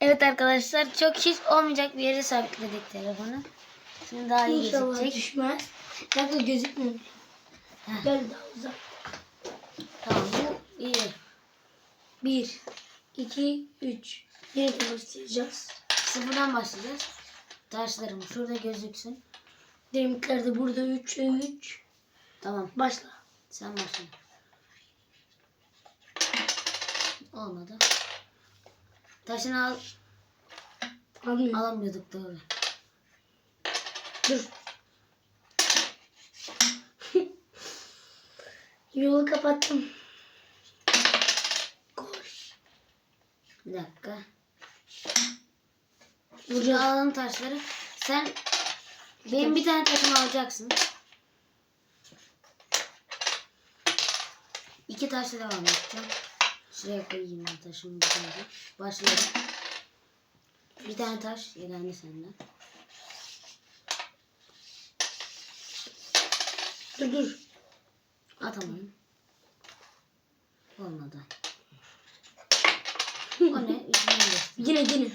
Evet arkadaşlar çok hiç olmayacak bir yere sabitledik telefonu. Şimdi daha iyi İnşallah gözükecek. düşmez. Kanka gözükmüyor. Heh. Gel daha uzak. Tamam bu iyi. Bir, iki, üç. Yeniden başlayacağız. Sıfırdan başlayacağız. Taşlarım şurada gözüksün. Dinamikler de burada üç, üç. Tamam Başla. sen başla. Olmadı. Taşını al. Almıyor. Alamıyorduk doğru. Dur. Yolu kapattım. Koş. Bir dakika. Burada alalım taşları. Sen benim bir tane taşımı alacaksın. İki taşla devam edeceğim. Şuraya koyayım ben taşımı bir tane. Başlayalım. Bir tane taş yedendi senden. Dur dur. Atamadım. Olmadı. O ne? Üstünden geçti. Yine yine.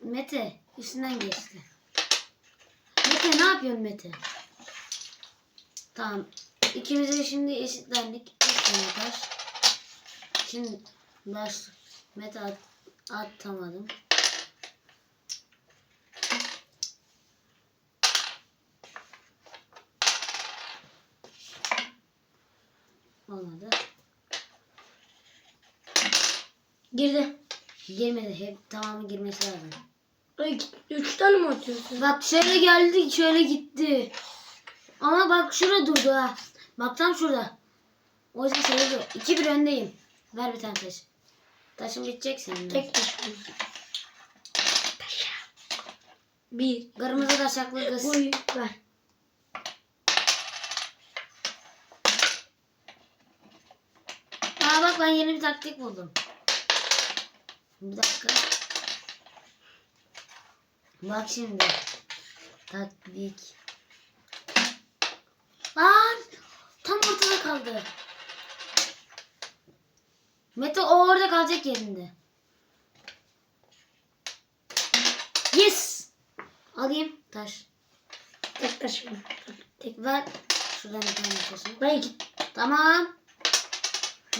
Mete üstünden geçti. Mete ne yapıyorsun Mete? Tamam. İkimiz de şimdi eşitlendik. Bir tane taş. Şimdi baş Mete at, atamadım. Olmadı. Girdi. Girmedi. Hep tamamı girmesi lazım. Ay, üç tane mi atıyorsun? Bak şöyle geldi şöyle gitti. Ama bak şurada durdu ha. Bak tam şurada. O yüzden sayılıyor. 2-1 öndeyim. Ver bir tane taş. Taşın bitecek senin. Tek taş. Bir. Kırmızı taşaklı kız. Uy ver. Aa bak ben yeni bir taktik buldum. Bir dakika. Bak şimdi. Taktik. Lan! Tam ortada kaldı. Mete o orada kalacak yerinde. Yes! Alayım taş. Tek taş mı? Tek ver. Şuradan bir tane taşını. Ben iki. Tamam.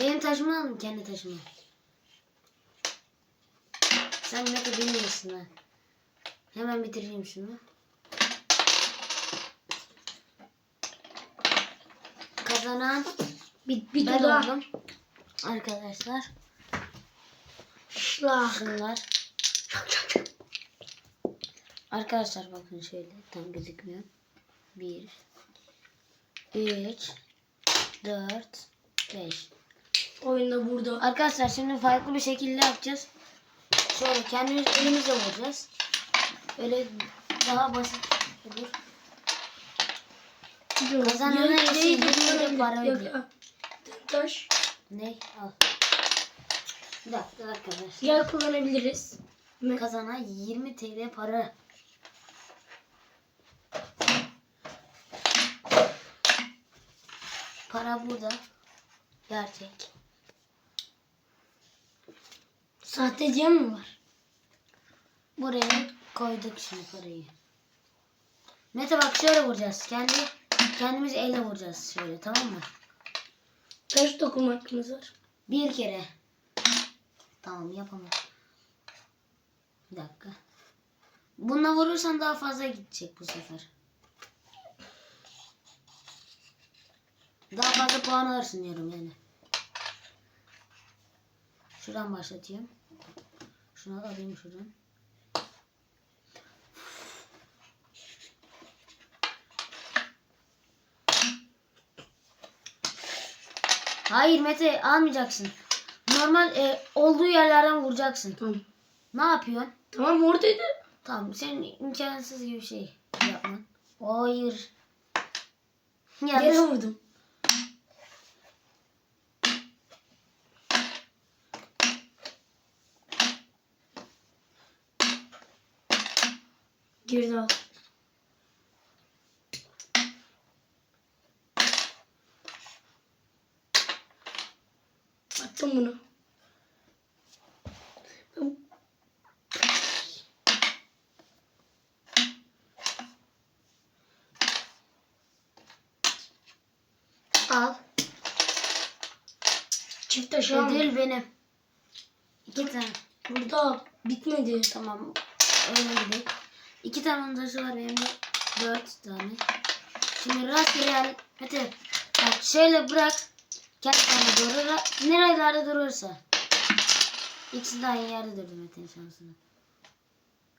Benim taşımı alın kendi taşımı. Sen kadar bilmiyorsun ha. Hemen bitireyim şunu. Kazanan Bir, bir ben daha. oldum. Arkadaşlar şunlar. Arkadaşlar bakın şöyle tam gözükmüyor. 1 3 4 5 Oyunda burada. Arkadaşlar şimdi farklı bir şekilde yapacağız. Şöyle kendimiz elimizle vuracağız. Öyle daha basit olur. Kazanana değil, bir para ödüyor. taş. Ne? Al. Bir dakika arkadaşlar. Gel kullanabiliriz. Me- Kazana 20 TL para. Para burada. Gerçek. Sahteciye mi var? Buraya koyduk şimdi parayı. Mete bak şöyle vuracağız. Kendi kendimiz elle vuracağız şöyle tamam mı? Taş dokuma hakkımız var. Bir kere. Tamam yapamam. Bir dakika. Bununla vurursan daha fazla gidecek bu sefer. Daha fazla puan alırsın diyorum yani. Şuradan başlatıyorum. Şunu da alayım şuradan. Hayır Mete almayacaksın. Normal e, olduğu yerlerden vuracaksın. Tamam. Ne yapıyorsun? Tamam oradaydı. Tamam senin imkansız gibi bir şey yapman. Hayır. Gene Ya vurdum. Girdi al. Attım bunu. Al. Çift aşağı mı? Ödül benim. İki tane. Burada bitmedi. Tamam. Öyle gidelim. İki tane taşı var benim. Dört tane. Şimdi rastgele Hadi. Bak şöyle bırak. Kendi kendine doğru. Nerelerde durursa. İkisi de aynı yerde durdu Mete'nin şansına.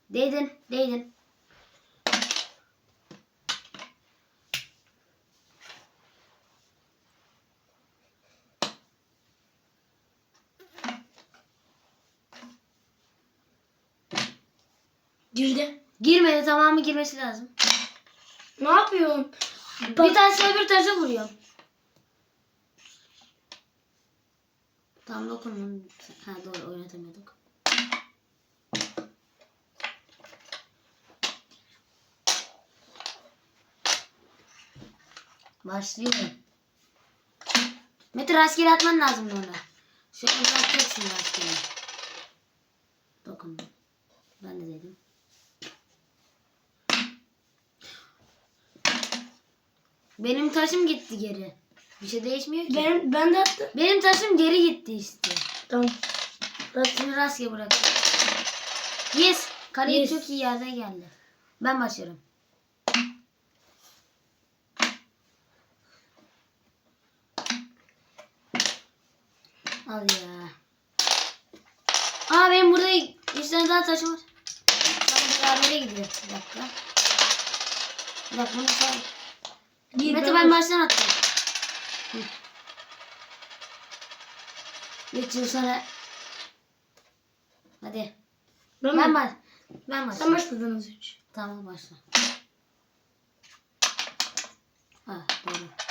Değdin. Değdin. Girdi. Girmedi. Tamamı girmesi lazım. Ne yapıyorsun? Bir tanesi öbür taşa vuruyor. Tam dokunma. Ha doğru oynatamıyorduk. Başlıyorum. Mete rastgele atman lazım ona. Şöyle bırakacaksın rastgele. Dokundum. Ben de dedim. Benim taşım gitti geri. Bir şey değişmiyor ki. Ben, ben de attım. Benim taşım geri gitti işte. Tamam. Şimdi rastgele bırak. Yes. Kaleye Yes. çok iyi yerden geldi. Ben başlıyorum. Al ya. Aa benim burada üç tane daha taşım var. Tamam berabere gidiyor. Bir dakika. Bir dakika bunu. Gir, Mete ben ben baş- baştan attım. Hı. Geçin sana. Hadi. Ben, Ben baş. Ben baş. Sen başladın az önce. Tamam başla. Ha doğru.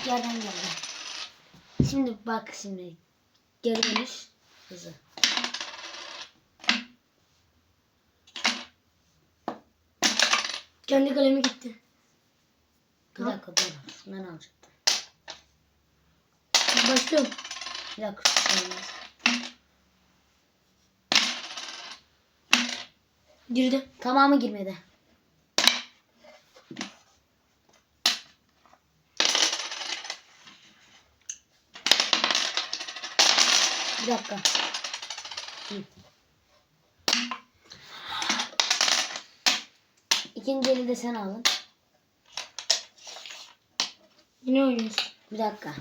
Olmayacak yerden geldi. Şimdi bak şimdi. Geri dönüş hızı. Kendi kalemi gitti. Bir dakika dur. Şundan alacaktım. Başlıyorum. Bir dakika. Olmaz. Girdi. Tamamı girmedi. Bir dakika. İkinci eli de sen alın. Yine oynuyorsun. Bir dakika.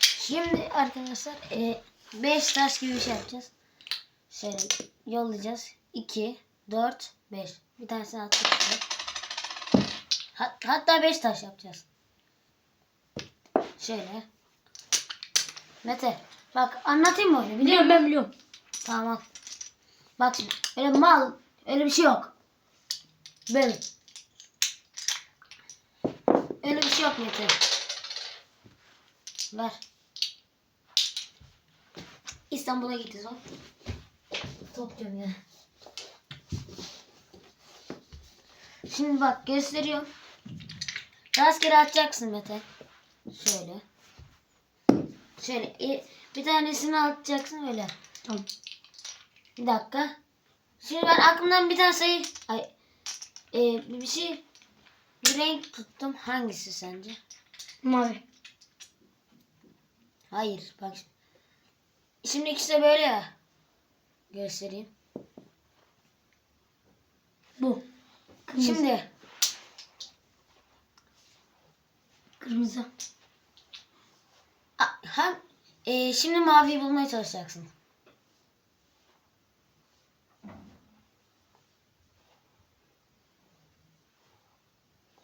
Şimdi arkadaşlar 5 taş gibi bir şey yapacağız. Şöyle yollayacağız. 2, 4, 5. Bir tanesini attık. Hat- hatta 5 taş yapacağız. Şöyle. Mete bak anlatayım mı biliyor Biliyorum ben biliyorum. Tamam. Bak şimdi öyle mal öyle bir şey yok. Böyle. Öyle bir şey yok Mete. Ver. İstanbul'a gideceğiz o. Top diyorum ya. Şimdi bak gösteriyorum. Rastgele atacaksın Mete. Şöyle. Şöyle e, bir tanesini atacaksın öyle. Tamam. Bir dakika. Şimdi ben aklımdan bir tane sayı... Ay, e, bir şey... Bir renk tuttum. Hangisi sence? Mavi. Hayır. Bak. Şimdi ikisi de böyle ya. Göstereyim. Bu. Kırmızı. Şimdi Kırmızı. Ha, e, şimdi maviyi bulmaya çalışacaksın.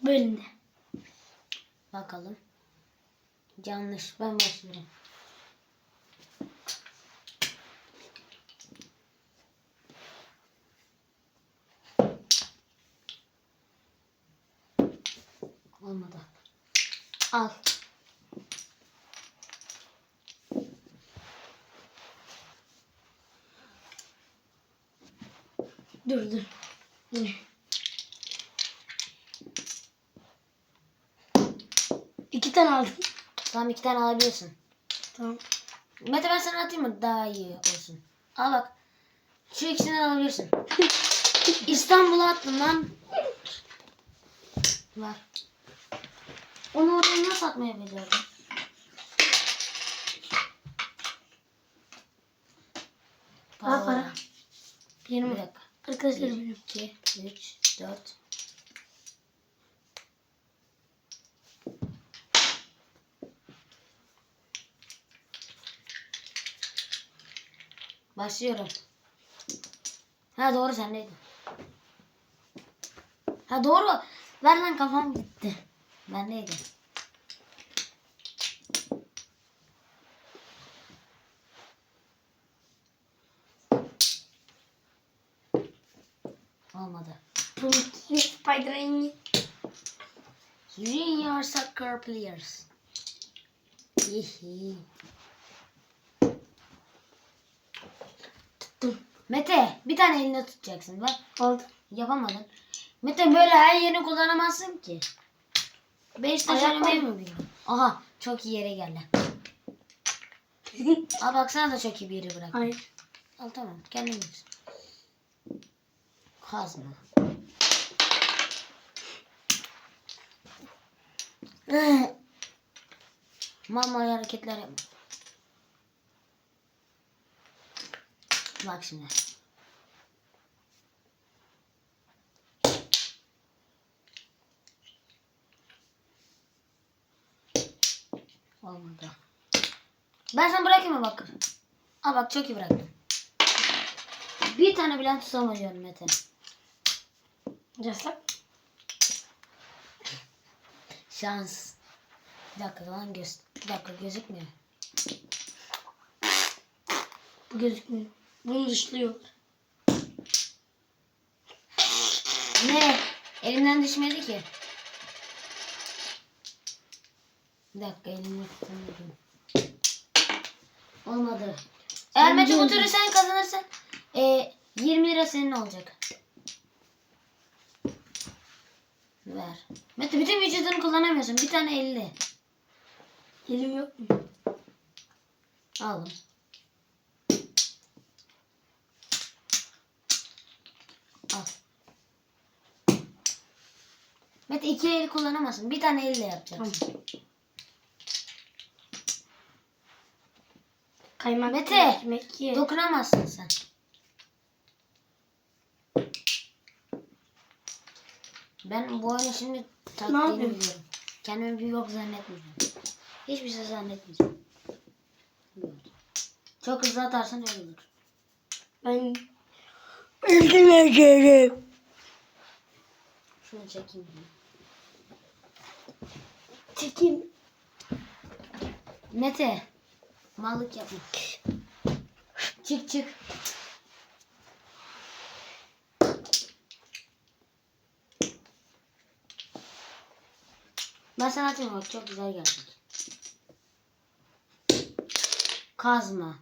Bu elinde. Bakalım. Yanlış. Ben başlıyorum. Olmadı. Al. Dur dur. Yine. tane aldım. Tamam iki tane alabiliyorsun. Tamam. Mete ben sana atayım mı? Daha iyi olsun. Al bak. Şu ikisini alabilirsin. İstanbul'a attım lan. Var. Onu oraya nasıl atmaya becerdin? Al para. Bir dakika. Arkadaşlar benim. 2, 3, 4. Başlıyorum. Ha doğru sendeydi. Ha doğru. Ver lan kafam gitti. Bendeydi. Olmadı. Spider-Man. Junior soccer players. Tuttum. Mete bir tane elinde tutacaksın bak. Aldım. Yapamadın. Mete böyle her yerini kullanamazsın ki. Beş taş oynamayı mı biliyorsun? Aha çok iyi yere geldi. Al baksana da çok iyi bir yere bırak. Hayır. Al tamam kendin bilirsin. Kazma. Mal hareketler yapma. Bak şimdi. Olmadı. Ben sana bırakayım mı bak? Al bak çok iyi bıraktım. Bir tane bile tutamıyorum Mete. Yasak. Şans. Bir dakika lan göz. Bir dakika gözükmüyor. Bu gözükmüyor. Bunu dışlıyor. Ne? Elimden düşmedi ki. Bir dakika elimden tutamıyorum. Olmadı. Eğer Sen maçı de- götürürsen kazanırsan e, 20 lira senin olacak. Ver. Mete bütün vücudunu kullanamıyorsun. Bir tane 50. Elim yok mu? Aldım. Al. Mete iki el kullanamazsın. Bir tane elle yapacaksın. Tamam. Kaymak Mete, ekmek ye. Dokunamazsın sen. Ben bu oyunu şimdi taktiğini biliyorum. Kendimi bir yok zannetmeyeceğim. Hiçbir şey zannetmeyeceğim. Çok hızlı atarsan öyle olur. Ben öldürmeyeceğim. Şunu çekeyim. Çekeyim. Mete. Mallık yapma. Çık çık. Ben sana atayım bak çok güzel gelecek. Kazma.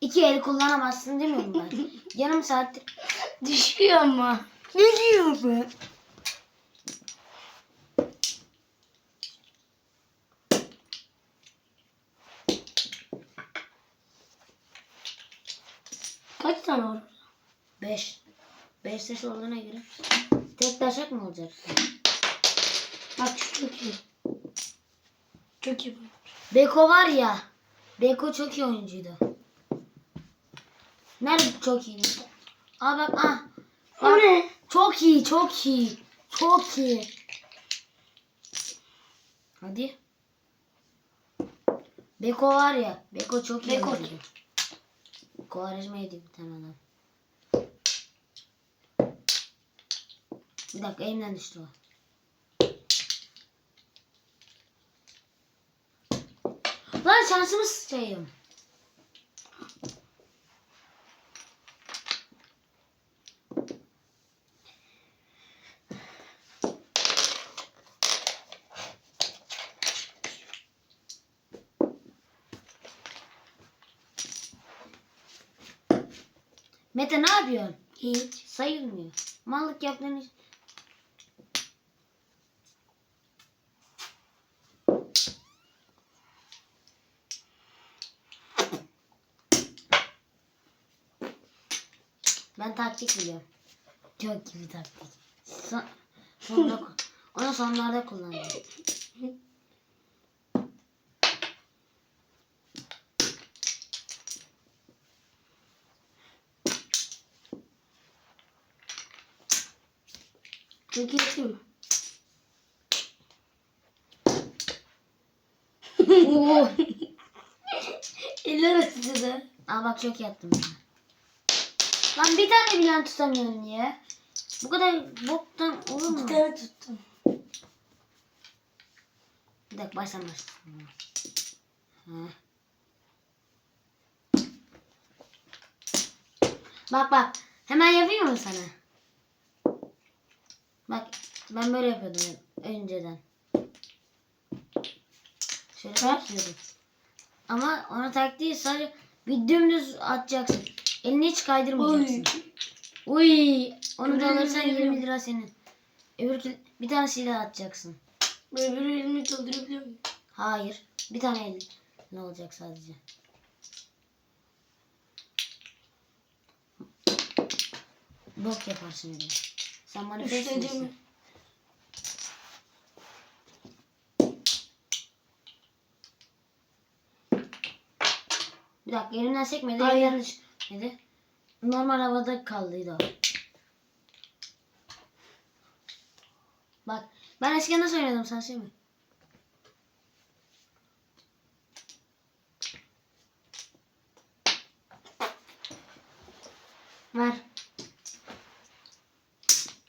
İki el kullanamazsın demiyorum ben. Yarım saattir. Düşüyor ama. Ne diyor bu? Kaç tane var? Beş. Beş taş olduğuna göre. Tek taşak mı olacak? Bak şu çok iyi. Çok iyi. Beko var ya. Beko çok iyi oyuncuydu. Nerede çok iyi? Aa bak ah. O ne? Çok iyi, çok iyi. Çok iyi. Hadi. Beko var ya. Beko çok iyi. Beko oyuncuydu. Kovarejmaydı bir tane adam. Bir dakika elimden düştü o. Lan şansımı sıçayım. Mete ne yapıyorsun? Hiç. Sayılmıyor. Mallık yaptığın iş- Ben taktik biliyorum. Çok gibi taktik. Son, sonda, onu sonlarda iyi değil mi? Oo. Eller acıdı. Aa bak çok yattım ben. Lan bir tane bilen tutamıyorum niye? Bu kadar boktan olur mu? İki tane tuttum. Bir dakika. Ha. Bak bak. Hemen yapayım mı sana? Bak ben böyle yapıyordum önceden. Şöyle yapıyordum. Ama ona taktiği sadece bir dümdüz atacaksın. Elini hiç kaydırmayacaksın. Oy. Uy, onu da alırsan biliyorum. 20 lira senin. Öbür bir tane silah atacaksın. Öbür elimi doldurabiliyor muyum? Hayır. Bir tane el ne olacak sadece. Bok yaparsın öyle. Sen manifest Üçledi misin? mi? Bir dakika elimden sekmedi. Hayır. Yanlış. Neydi? Normal havada kaldıydı o. Bak ben eskiden nasıl oynadım sen şey mi? Ver.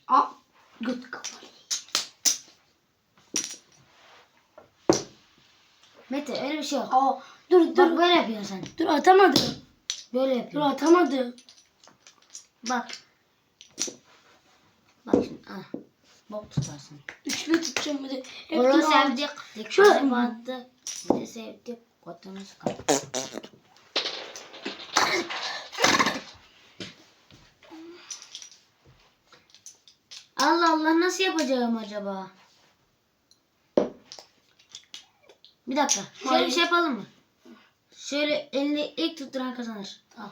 Aa. Göt kapalı. Mete öyle bir şey yok. Aa. Dur Bak dur. böyle yapıyorsun sen. Dur atamadı. Böyle Dur yapıyorsun. atamadı. Bak. Bak şimdi. Ah. Bok tutarsın. Üçlü tutacağım bir de. Hep Onu dur, sevdik. Şöyle. Şöyle battı. Sizi sevdik. Kotunuz kalktı. Allah Allah nasıl yapacağım acaba? Bir dakika. Şöyle Hayır. şey yapalım mı? Şöyle elini ilk tutturan kazanır. Al.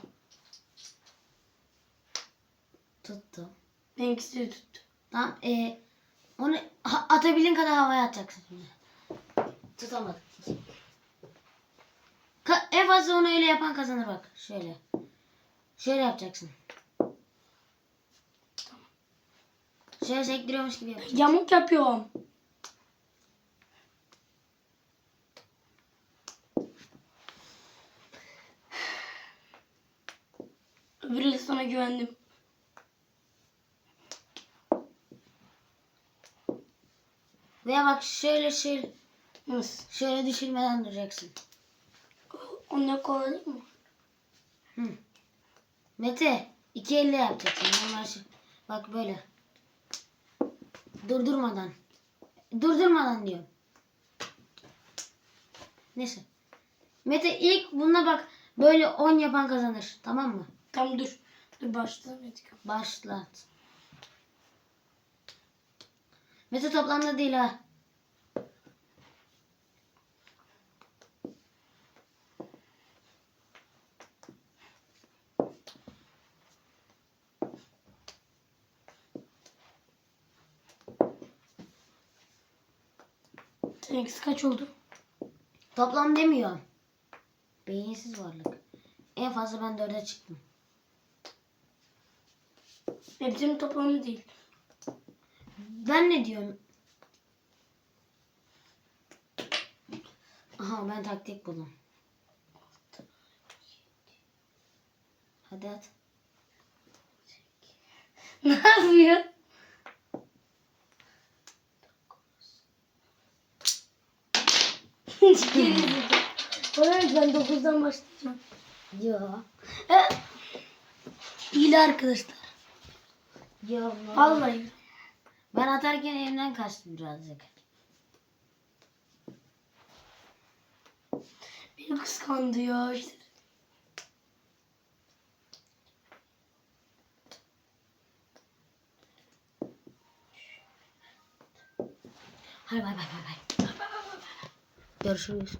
Tuttum. Benimkisi de tuttu. Tamam. Ee, onu atabildiğin kadar havaya atacaksın şimdi. Tutamadım. Ka- en fazla onu öyle yapan kazanır bak. Şöyle. Şöyle yapacaksın. Şöyle sektiriyormuş gibi yapacaksın. Yamuk yapıyorum. Öbür el sana güvendim. Veya bak şöyle şöyle Nasıl? şöyle düşürmeden duracaksın. Onunla kolay mi? Hı. Mete iki elle yapacaksın. Normal şey. Bak böyle. Durdurmadan. Durdurmadan diyorum. Neyse. Mete ilk bununla bak böyle 10 yapan kazanır. Tamam mı? Tam dur. Dur başla. Başlat. Mete toplamda değil ha. Seninkisi kaç oldu? Toplam demiyor. Beyinsiz varlık. En fazla ben dörde çıktım. Hepsinin toplamı değil. Ben ne diyorum? Aha ben taktik buldum. Hadi at. ne yapıyor? Bana ne, ben 9'dan başlayacağım. Yo. E, hile arkadaşlar. Yo. Vallahi. Ben atarken elimden kaçtı birazcık. Beni kıskandı ya işte. Hadi bay bay bay bay. Görüşürüz.